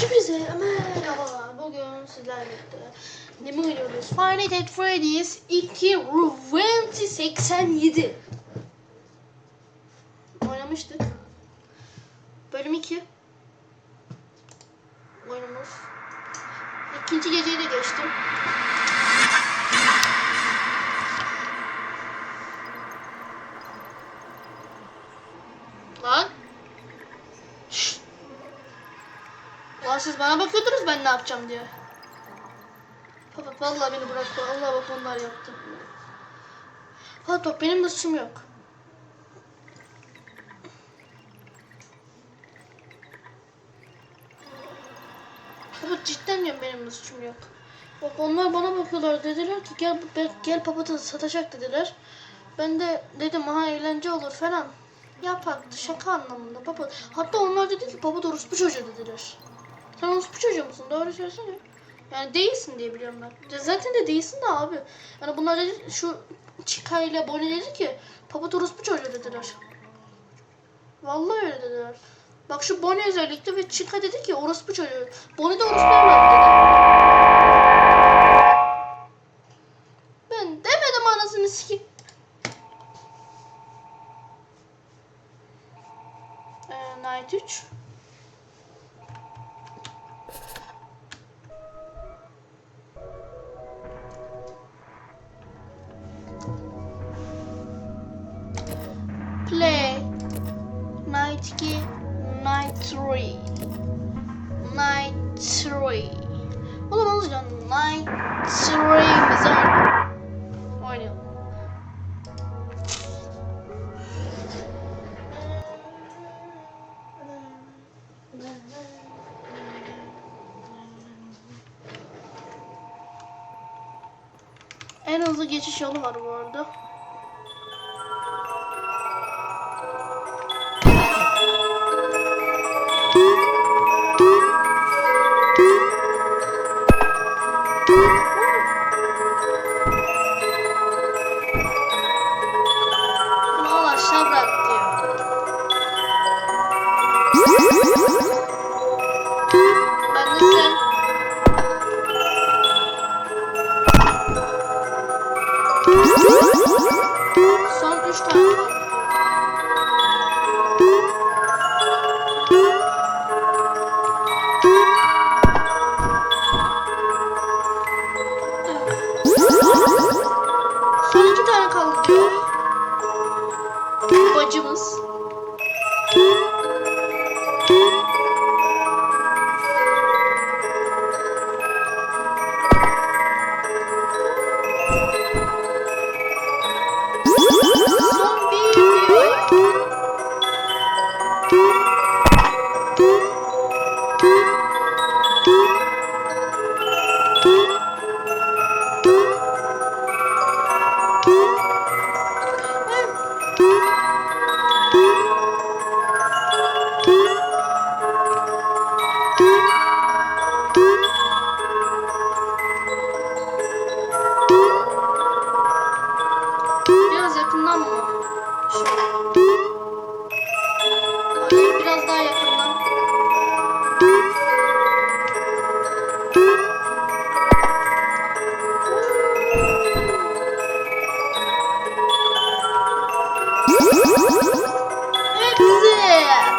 Hepinize merhaba. Bugün sizlerle birlikte ne mi oynuyoruz? Five Nights at Freddy's 2 Revenge 87 Oynamıştık. Bölüm 2 Oyunumuz. İkinci geceyi de geçtim. Bana bakıyordunuz ben ne yapacağım diye. Baba vallahi beni bırak. Allah bak onlar yaptı. Top benim de suçum yok. Baba cidden diyorum benim de suçum yok. Bak onlar bana bakıyorlar dediler ki gel gel papatya satacak dediler. Ben de dedim aha eğlence olur falan. Yapak şaka anlamında baba. Hatta onlar dedi ki baba orospu çocuğu dediler. Sen orospu çocuğu musun? Doğru söylesene. Yani değilsin diye biliyorum ben. Zaten de değilsin de abi. Yani bunlar dedi şu Chica ile Bonnie dedi ki Papa orospu çocuğu dediler. Vallahi öyle dediler. Bak şu Bonnie özellikle ve Chica dedi ki orospu çocuğu. Bonnie de orospu evladı dedi. Ben demedim anasını sikeyim. Ee, Night 3. Night 2. Night 3. Night 3. O zaman olacak. Night 3'mizi oynayalım. En hızlı geçiş yolu var bu arada.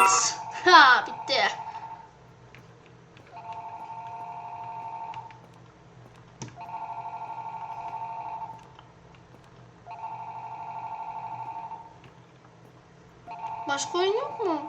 Exit. Ha bitti. Başka oyun yok mu?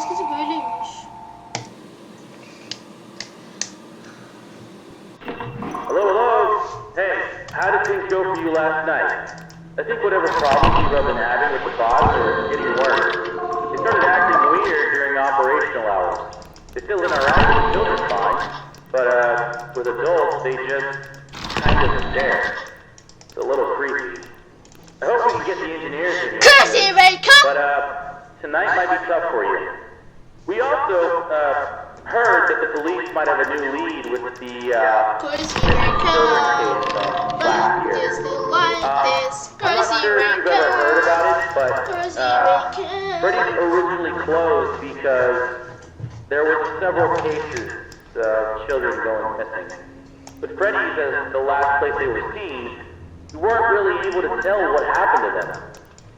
Maskesi böyleymiş. Hello, hello. Hey, how did things go for you last night? I think whatever problems you have been having with the boss are getting worse. They started acting weird during operational hours. They still interact with children fine, but uh, with adults they just kind of stare. It's a little creepy. I hope we can get the engineers in here. Crazy Raker! But uh, tonight might be tough for you. We also uh, heard that the police might have a new lead with the uh, Crazy children Raker! case from Like last year. like Uh, this. I'm not Crazy sure if you've ever heard about it, but uh, Freddy's originally closed because there were several cases of children going missing. But Freddy's, as the last place they were seen, we weren't really able to tell what happened to them.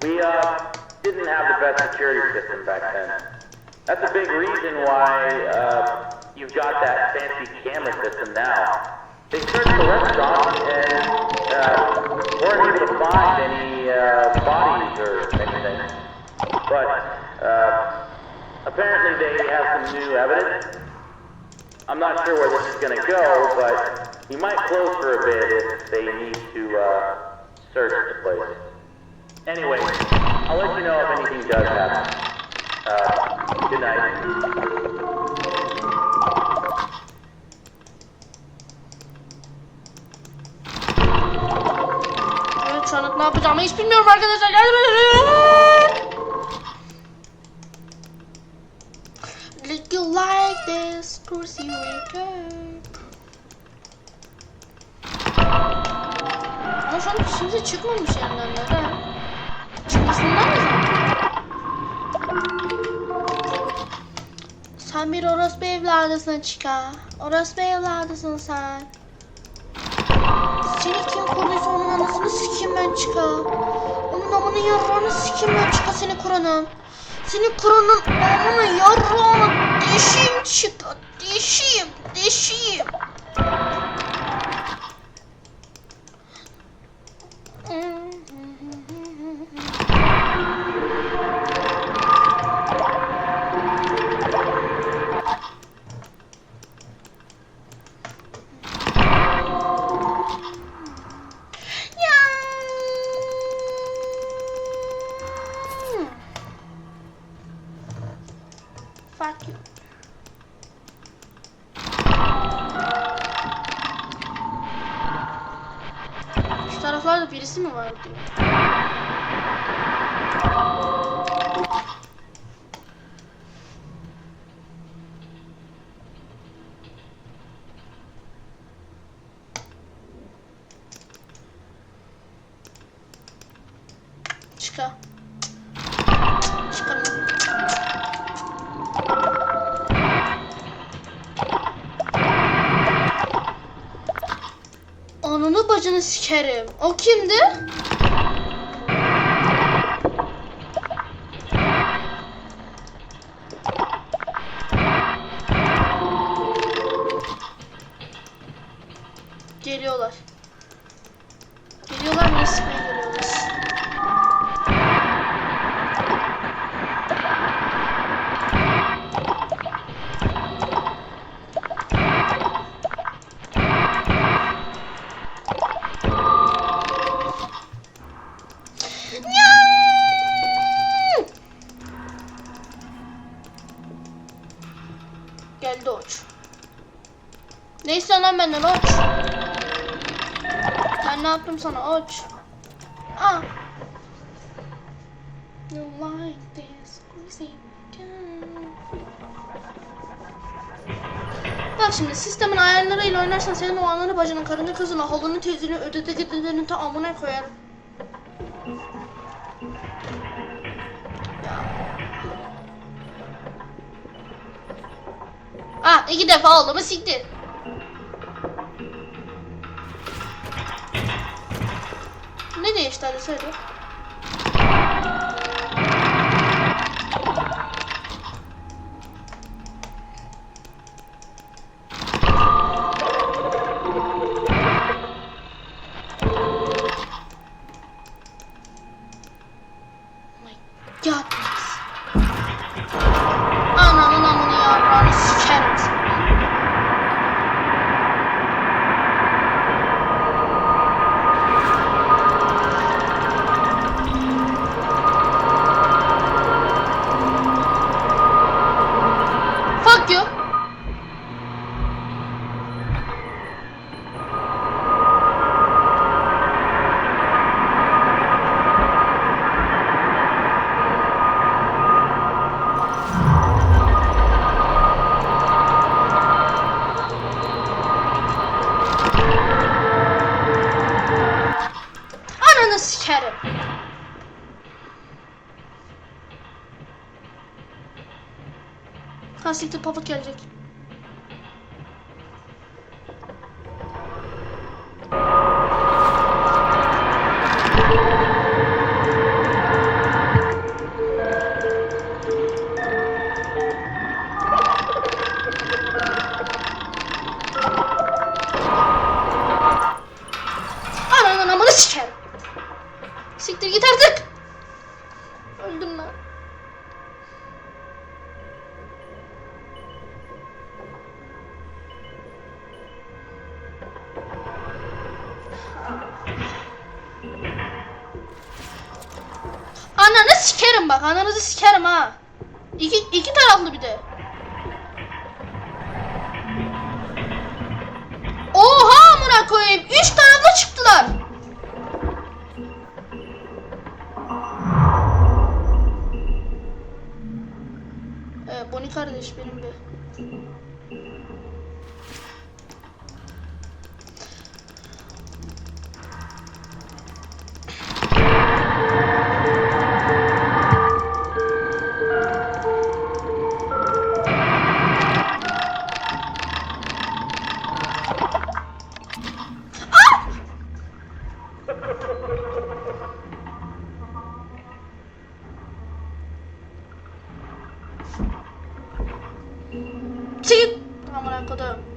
We uh, didn't have the best security system back then. That's a big reason why uh, you've got that fancy camera system now. They searched the restaurant and uh, weren't able to find any uh, bodies or anything. But uh, apparently they have some new evidence. I'm not sure where this is going to go, but we might close for a bit if they need to uh, search the place. Anyway, I'll let you know if anything does happen. Uh, good night. Şu an ne yapacağımı hiç bilmiyorum arkadaşlar. Yardım. Like you like this, Crazy Raker. Ama şu an şimdi çıkmamış yani neden? Sen bir orospu evladısın çıka. Orospu evladısın sen. Seni kim koruysa onun anasını sikeyim ben çıka. Onun amını yarrağını sikeyim ben çıka seni kuranım. Seni kuranın amını yarrağını deşeyim çıka. Deşeyim, deşeyim. Fuck you. Şu taraflarda birisi mi var diyor. Sikerim. O kimdi? Sana oç? Ah. You like this crazy. Bak şimdi sistemin ayarlarıyla oynarsan senin o ananı bacını, karını kızını, halını teyzini, ödede gidelerini ta amına koyarım. Ah iki defa oldu mu siktir. Ne değişti hadi söyle. My goodness. Siktir papıt gelecek. Bak. Ananızı sikerim ha. İki, iki taraflı bir de. Çık. Amına kodum.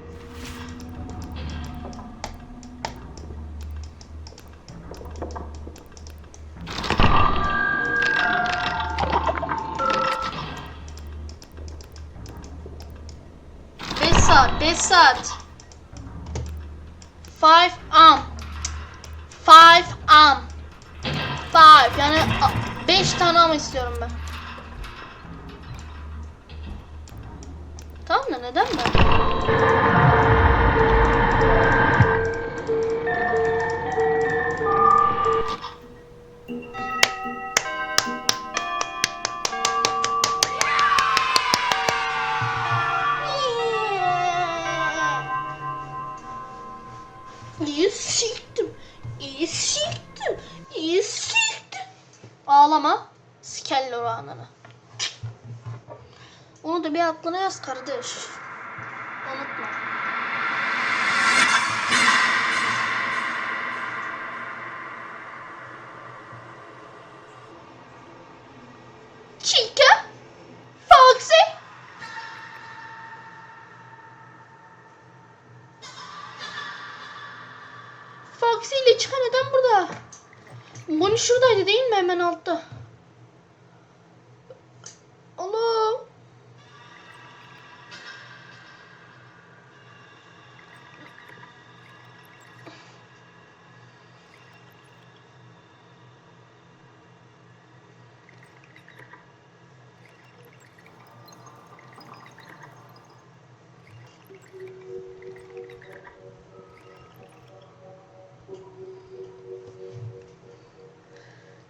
Tamam da neden ben? Aklına yaz kardeş. Unutma. Chica? Foxy? Foxy ile çıkan neden burada? Bonnie şuradaydı değil mi hemen altta?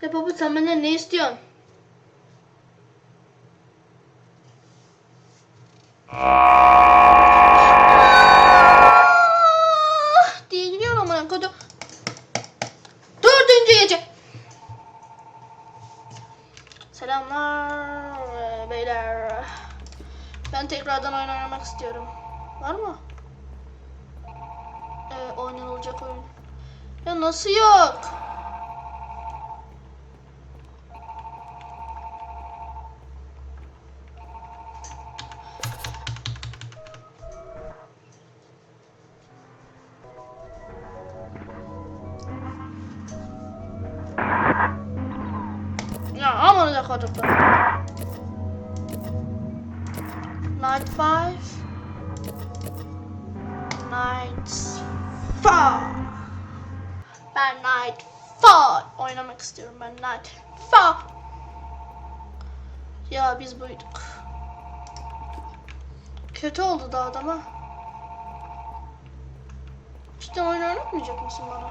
Ya baba sen benden ne istiyorsun? Ah! diye gidiyor. Selamlar beyler. Ben tekrardan oyun oynamak istiyorum. Var mı? Ee, oynanılacak oyun. Ya nasıl yok? Night five. Night four. Ben night four oynamak istiyorum ben night four. Ya biz buyduk. Kötü oldu da adama. Cidden oyun oynatmayacak mısın bana?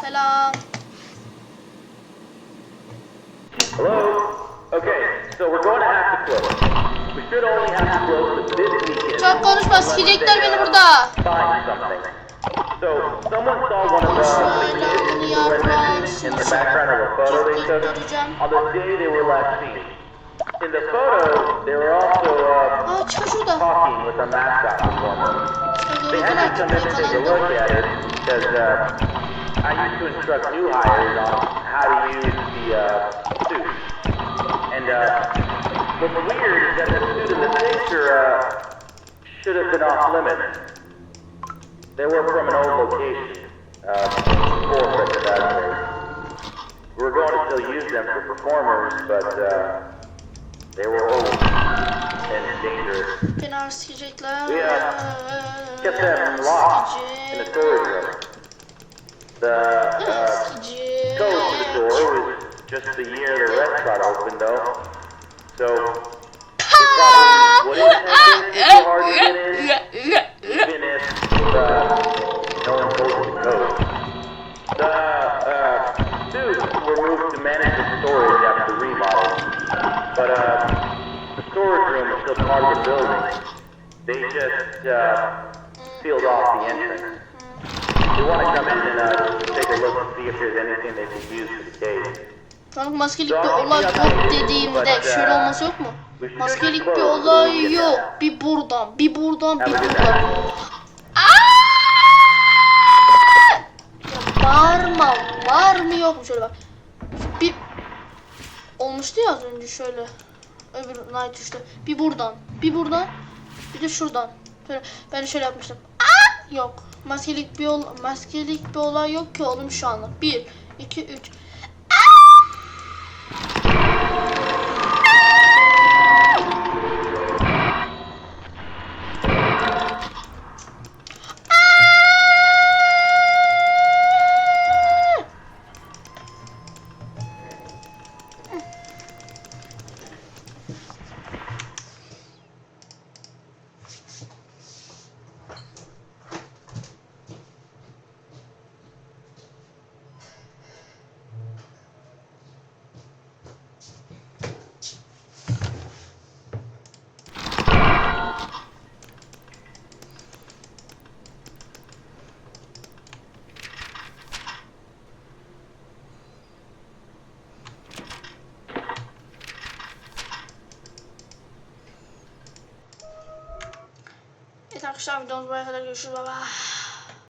Selam. Hello? Çok konuşma sikecekler beni burada. So, someone saw in the background of a photo they took göstereceğim. on the day they were last seen. In the photo, they were also uh, talking with a mascot performer. They had me come in çıkıyor and take a kanalda. look at it because uh, I used to instruct new hires on how to use the uh, uh, what's weird is that the suit in the picture uh, should have been off limits. They were from an old location, uh, before Frederick Asbury. We were going to still use them for performers, but uh, they were old and dangerous. Sikecekler. Yeah. Kept them locked in the storage room. The uh, code to the door was just the year the restaurant opened, though. So it probably wouldn't have been hard to get in, even if uh, no one told you the code. The uh, suits were moved to manage the storage after the remodel, but uh, the storage room is still part of the building. They just uh, sealed off the entrance. We want to come in and uh, take a look and see if there's anything they can use for the case. An maskelik bir olay yok dediğimde şöyle olması yok mu? Maskelik bir olay yok. Bir buradan, bir buradan, bir buradan. Aa! Ya bağırma, var mı yok mu şöyle bak. Bir olmuştu ya az önce şöyle. Öbür night işte. Bir buradan, bir buradan, bir de şuradan. Şöyle, ben şöyle yapmıştım. Aa! Yok. Maskelik bir ol maskelik bir olay yok ki oğlum şu anda. 1 2 3 Thank you. Some don't wear.